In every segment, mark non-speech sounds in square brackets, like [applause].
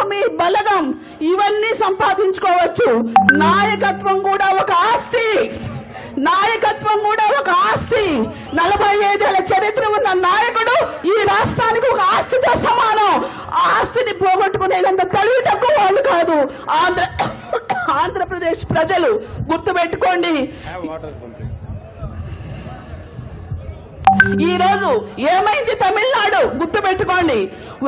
భూమి బలగం ఇవన్నీ సంపాదించుకోవచ్చు. నాయకత్వం కూడా ఒక ఆస్తి. నాయకత్వం కూడా ఒక ఆస్తి. నలభై ఐదేళ్ళ చరిత్ర ఉన్న నాయకుడు ఈ రాష్ట్రానికి ఒక ఆస్తితో సమానం. ఆ ఆస్తిని పోగొట్టుకునేదంత తెలివి తక్కువ వాళ్ళు కాదు. ఆంధ్ర [coughs] ఆంధ్రప్రదేశ్ ప్రజలు గుర్తుపెట్టుకోండి. ఈ రోజు ఏమైంది తమిళనాడు? గుర్తుపెట్టుకోండి.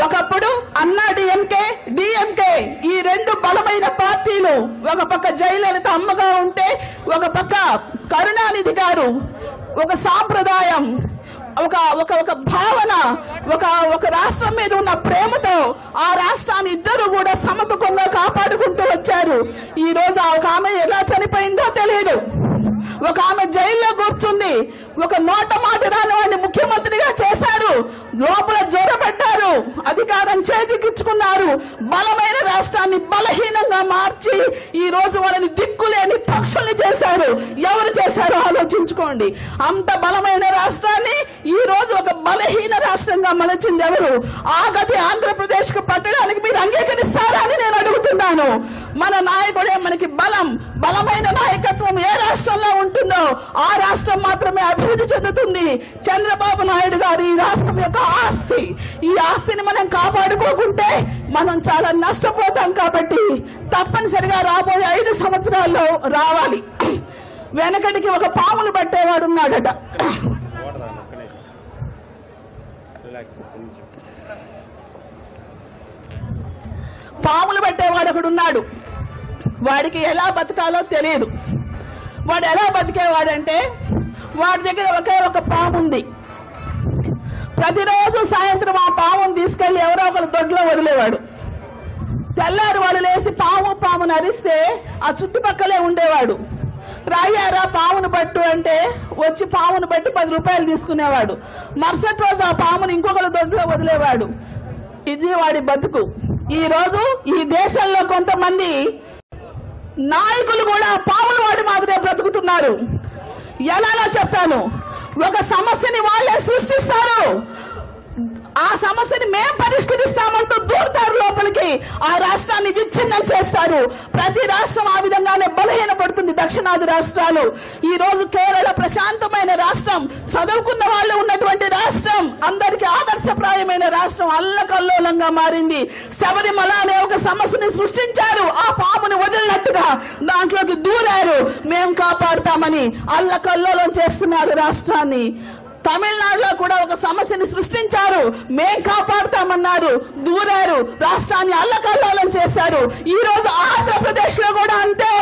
ఒకప్పుడు అన్నా డిఎంకే డిఎంకే ఈ రెండు బలమైన పార్టీలు. ఒక పక్క జయలలిత అమ్మగా ఉంటే ఒక పక్క కరుణానిధి గారు. ఒక సాంప్రదాయం ఒక ఒక ఒక భావన ఒక ఒక రాష్ట్రం మీద ఉన్న ప్రేమతో ఆ రాష్ట్రాన్ని ఇద్దరు కూడా సమతుకంగా కాపాడుకుంటూ వచ్చారు. ఈ రోజు ఆ ఒక ఆమె ఎలా చనిపోయిందో తెలియదు ఒక ఆమె జైల్లో కూర్చుంది. ఒక నోట మాట రాని వాడిని ముఖ్యమంత్రిగా చేశారు. లోపల జ్వరబెట్టారు అధికారం చేజిక్కించుకున్నారు. బలమైన రాష్ట్రాన్ని బలహీనంగా మార్చి ఈ రోజు వాళ్ళని దిక్కులేని పక్షుల్ని చేశారు. ఎవరు చేశారో గుర్తుంచుకోండి. అంత బలమైన రాష్ట్రాన్ని ఈ రోజు ఒక బలహీన రాష్ట్రంగా మలచింది ఎవరు? ఆ గది ఆంధ్రప్రదేశ్కు పట్టడానికి మీరు అంగీకరిస్తారా అని నేను అడుగుతున్నాను. మన నాయకుడే మనకి బలం బలమైన నాయకత్వం ఏ రాష్ట్రంలో ఉంటుందో ఆ రాష్ట్రం మాత్రమే అభివృద్ధి చెందుతుంది. చంద్రబాబు నాయుడు గారు ఈ రాష్ట్రం యొక్క ఆస్తి. ఈ ఆస్తిని మనం కాపాడుకోకుంటే మనం చాలా నష్టపోతాం కాబట్టి తప్పనిసరిగా రాబోయే ఐదు సంవత్సరాల్లో రావాలి. వెనకటికి ఒక పాములు పట్టేవాడు ఉన్నాడట. పాములు పట్టేవాడు ఒకడు ఉన్నాడు. వాడికి ఎలా బతకాలో తెలియదు. వాడు ఎలా బతికేవాడంటే వాడి దగ్గర ఒకే ఒక పాము ఉంది ప్రతిరోజు సాయంత్రం ఆ పాముని తీసుకెళ్ళి ఎవరో ఒకరు దొడ్లో వదిలేవాడు. తెల్లారి వాడు లేచి పాము పామును అరిస్తే ఆ చుట్టుపక్కలే ఉండేవాడు. రాయారా పామును పట్టు అంటే వచ్చి పామును బట్టి పది రూపాయలు తీసుకునేవాడు. మరుసటి రోజు ఆ పామును ఇంకొకరి దొడ్లో వదిలేవాడు. ఇది వాడి బతుకు. ఈ రోజు ఈ దేశంలో కొంతమంది నాయకులు కూడా పాములు వాడి మాదిరే బ్రతుకుతున్నారు. ఎలా చెప్తాను ఒక సమస్యని వాళ్ళే సృష్టిస్తారు. ఆ సమస్యని మేం పరిష్కరిస్తామంటూ దూరుతారు లోపలికి ఆ రాష్ట్రాన్ని విచ్ఛిన్నం చేస్తారు. ప్రతి రాష్ట్రం ఆ విధంగానే బలహీనపడుతుంది దక్షిణాది రాష్ట్రాలు. ఈ రోజు కేరళ ప్రశాంతమైన రాష్ట్రం చదువుకున్న వాళ్ళు ఉన్నటువంటి రాష్ట్రం అందరికీ ఆదర్శప్రాయమైన రాష్ట్రం అల్లకల్లోలంగా మారింది. శబరిమల అనే ఒక సమస్యని సృష్టించారు. ఆ పాముని వదిలినట్టుగా దాంట్లోకి దూరారు. మేం కాపాడుతామని అల్లకల్లోలం చేస్తున్నారు రాష్ట్రాన్ని. తమిళనాడులో కూడా ఒక సమస్యని సృష్టించారు. మేం కాపాడుతామన్నారు. దూరారు. రాష్ట్రాన్ని అల్లకల్లోలం చేశారు. ఈ రోజు ఆంధ్రప్రదేశ్లో కూడా అంతే.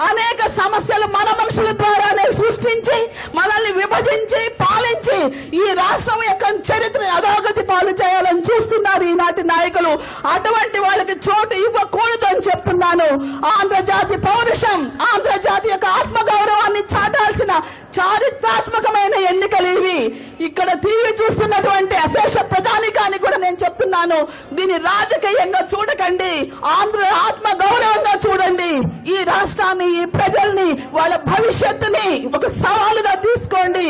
అనేక సమస్యలు మన మనుషుల ద్వారానే సృష్టించి మనల్ని విభజించి పాలించి ఈ రాష్ట్రం యొక్క చరిత్ర అధోగతి పాలు చేయాలని చూస్తున్నారు ఈనాటి నాయకులు. అటువంటి వాళ్ళకి చోటు ఇవ్వకూడదు అని చెప్తున్నాను. ఆంధ్రజాతి పౌరుషం ఆంధ్రజాతి యొక్క ఆత్మగౌరవాన్ని చాటాల్సిన చారిత్రాత్మకమైన ఎన్నికలు ఇవి. ఇక్కడ టీవీ చూస్తున్నటువంటి అశేష ప్రజానికానికి కూడా నేను చెప్తున్నాను. దీన్ని రాజకీయంగా చూడకండి. ఆంధ్ర ఆత్మ గౌరవంగా చూడండి. ఈ రాష్ట్రాన్ని ఈ ప్రజల్ని వాళ్ళ భవిష్యత్తుని ఒక సవాలుగా తీసుకోండి.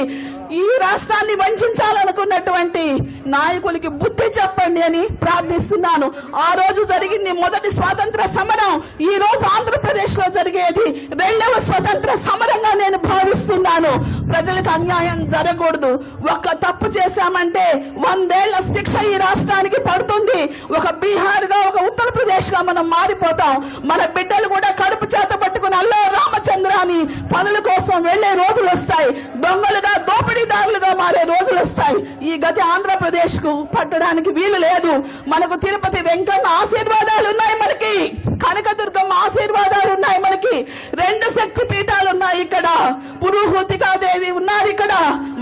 ఈ రాష్ట్రాన్ని వంచాలనుకున్నటువంటి నాయకులకి బుద్ధి చెప్పండి అని ప్రార్థిస్తున్నాను. ఆ రోజు జరిగింది మొదటి స్వాతంత్ర సమరం. ఈ రోజు ఆంధ్రప్రదేశ్లో జరిగేది రెండవ స్వతంత్ర సమరంగా నేను భావిస్తున్నాను. ప్రజలకు అన్యాయం జరగకూడదు. ఒక తప్పు చేశామంటే వందేళ్ళ శిక్ష ఈ రాష్ట్రానికి పడుతుంది. ఒక బీహార్గా ఒక ఉత్తరప్రదేశ్ మనం మారిపోతాం. మన బిడ్డలు కూడా కడుపు చేత పట్టుకుని అల్లో రామచంద్ర అని పనుల కోసం వెళ్ళే రోజులు వస్తాయి. దొంగలుగా దోపిడీదారులుగా మారే రోజులు వస్తాయి. ఈ గతి ఆంధ్రప్రదేశ్కు పట్టడానికి వీలు లేదు. మనకు తిరుపతి వెంకన్న ఆశీర్వాదాలు ఉన్నాయి మనకి కనకదుర్గమ్మ ఆశీర్వాదాలు ఉన్నాయి మనకి రెండు శక్తి పీఠాలు ఉన్నాయి ఇక్కడ పురుహూతికాదేవి ఉన్నారు ఇక్కడ.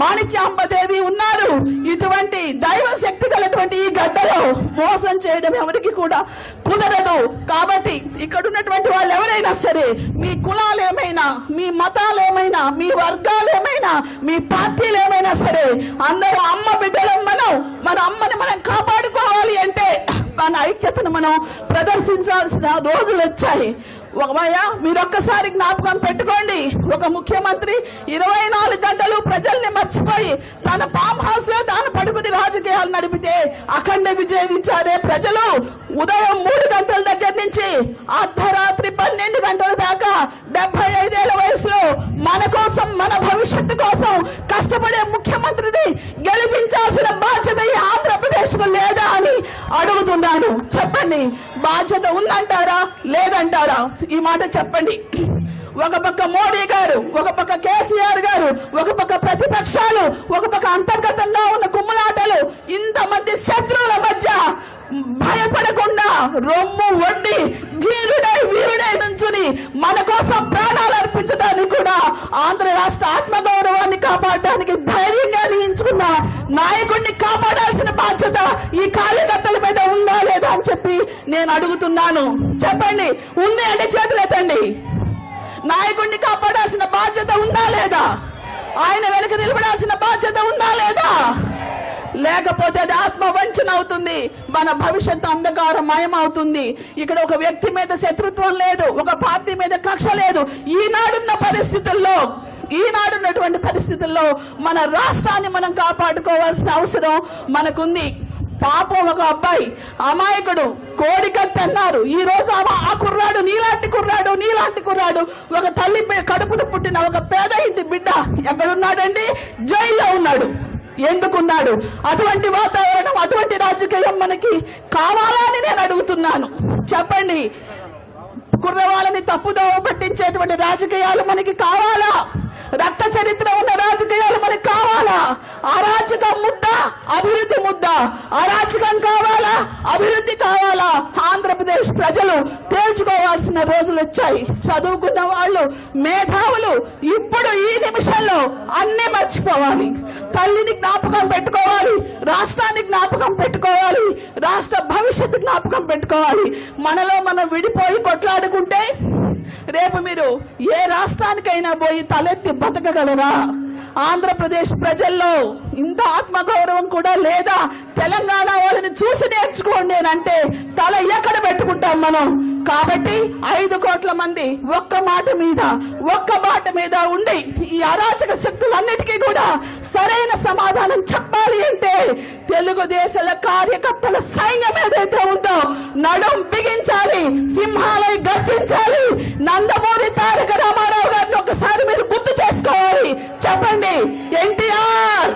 మాణిక్యాంబదేవి ఉన్నారు. ఇటువంటి దైవ శక్తి గలటువంటి ఈ గడ్డలో మోసం చేయడం ఎవరికి కూడా కుదరదు. కాబట్టి ఇక్కడ ఉన్నటువంటి వాళ్ళు ఎవరైనా సరే మీ కులాలు ఏమైనా మీ మతాలు ఏమైనా మీ వర్గాలు ఏమైనా మీ పార్టీలు ఏమైనా సరే అందరూ అమ్మ బిడ్డలం మనం. మన అమ్మని మనం కాపాడుకోవాలి అంటే మన ఐక్యతను మనం ప్రదర్శించాల్సిన రోజులు వచ్చాయి. ఒకమయ్య మీరు ఒక్కసారి జ్ఞాపకం పెట్టుకోండి. ఒక ముఖ్యమంత్రి ఇరవై నాలుగు గంటలు ప్రజల్ని మర్చిపోయి తన ఫామ్ హౌస్లో తాను పడుకుని రాజకీయాలు నడిపితే అఖండ విజయం ఇచ్చారే ప్రజలు. ఉదయం మూడు గంటల దగ్గర నుంచి అర్ధరాత్రి పన్నెండు గంటల దాకా డెబ్బై ఐదేళ్ళ వయసులో మన కోసం మన భవిష్యత్తు కోసం కష్టపడే ముఖ్యమంత్రిని గెలిపించాల్సిన బాధ్యత ఈ ఆంధ్రప్రదేశ్లో లేదు. అడుగుతున్నాను. చెప్పండి. బాధ్యత ఉందంటారా? లేదంటారా? ఈ మాట చెప్పండి. ఒక పక్క మోడీ గారు ఒక పక్క కేసీఆర్ గారు ఒక పక్క ప్రతిపక్షాలు ఒక పక్క అంతర్గతంగా ఉన్న కుమ్ములాటలు ఇంతమంది శత్రువుల మధ్య భయపడకుండా రొమ్ము వడ్డి వీరుడై వీరుడై నుంచుని మన కోసం ప్రాణాలు అర్పించడానికి కూడా ఆంధ్ర రాష్ట్ర ఆత్మగౌరవాన్ని కాపాడడానికి ధైర్యంగా నియించుకున్న నాయకుడిని కాపాడాలి బాధ్యత ఈ కార్యకర్తల మీద ఉందా లేదా అని చెప్పి నేను అడుగుతున్నాను. చెప్పండి ఉంది అంటే చేతులు ఎత్తండి. నాయకుడిని కాపాడాల్సిన బాధ్యత ఉందా లేదా? ఆయన వెనుక నిలబడాల్సిన బాధ్యత ఉందా లేదా? లేకపోతే అది ఆత్మ వంచన అవుతుంది. మన భవిష్యత్తు అంధకారమయం అవుతుంది. ఇక్కడ ఒక వ్యక్తి మీద శత్రుత్వం లేదు ఒక పార్టీ మీద కక్ష లేదు. ఈనాడున్న పరిస్థితుల్లో ఈనాడున్నటువంటి పరిస్థితుల్లో మన రాష్ట్రాన్ని మనం కాపాడుకోవాల్సిన అవసరం మనకుంది. పాపం ఒక అబ్బాయి అమాయకుడు కోడికత్తి అన్నారు. ఈ రోజు ఆ- కుర్రాడు నీలాంటి కుర్రాడు నీలాంటి కుర్రాడు ఒక తల్లి పే- పుట్టిన ఒక పేద ఇంటి బిడ్డ ఎక్కడున్నాడండి? జైల్లో ఉన్నాడు. ఎందుకున్నాడు? అటువంటి వాతావరణం అటువంటి రాజకీయం మనకి కావాలని నేను అడుగుతున్నాను. చెప్పండి. కుర్రవాళ్ళని తప్పుదోవ పట్టించేటువంటి రాజకీయాలు మనకి కావాలా? రక్త చరిత్ర ఉన్న రాజకీయాలు మనకి కావాలా? అరాచకం ముద్ద అభివృద్ధి ముద్ద. అరాచకం కావాలా? అభివృద్ధి కావాలా? ఆంధ్రప్రదేశ్ ప్రజలు తేల్చుకోవాల్సిన రోజులు వచ్చాయి. చదువుకున్న వాళ్ళు మేధావులు ఇప్పుడు ఈ నిమిషంలో అన్ని మర్చిపోవాలి. తల్లిని జ్ఞాపకం పెట్టుకోవాలి రాష్ట్రాన్ని జ్ఞాపకం పెట్టుకోవాలి రాష్ట్ర భవిష్యత్తు జ్ఞాపకం పెట్టుకోవాలి. మనలో మనం విడిపోయి కొట్లాడుకుంటే రేపు మీరు ఏ రాష్ట్రానికైనా పోయి తలెత్తి బతకగలరా? ఆంధ్రప్రదేశ్ ప్రజల్లో ఇంత ఆత్మగౌరవం కూడా లేదా? తెలంగాణ వాళ్ళని చూసి నేర్చుకోండి అని అంటే తల ఎక్కడ పెట్టుకుంటాం మనం? కాబట్టి ఐదు కోట్ల మంది ఒక్క మాట మీద ఒక్క మాట మీద ఉండి ఈ అరాచక శక్తులన్నిటికీ కూడా సరైన సమాధానం చెప్పాలి అంటే తెలుగుదేశాల కార్యకర్తల సైన్యం ఏదైతే ఉందో నడుం బిగించాలి సింహాలై గర్జించాలి. నందమూరి తారక రామారావు గారిని ఒకసారి మీరు గుర్తు చేసుకోవాలి. చెప్పండి. ఎన్టీఆర్!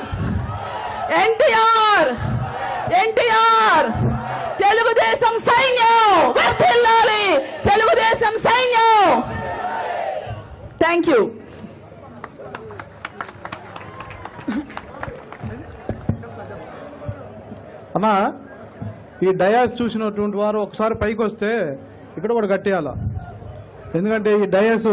ఎన్టీఆర్! ఎన్టీఆర్! తెలుగుదేశం సైన్యం! తెలుగుదేశం సైన్యం. థ్యాంక్ యూ అమ్మా ఈ డయాస్ చూసినటువంటి వారు ఒకసారి పైకి వస్తే ఇక్కడ కూడా కట్టేయాల? ఎందుకంటే ఈ డయాస్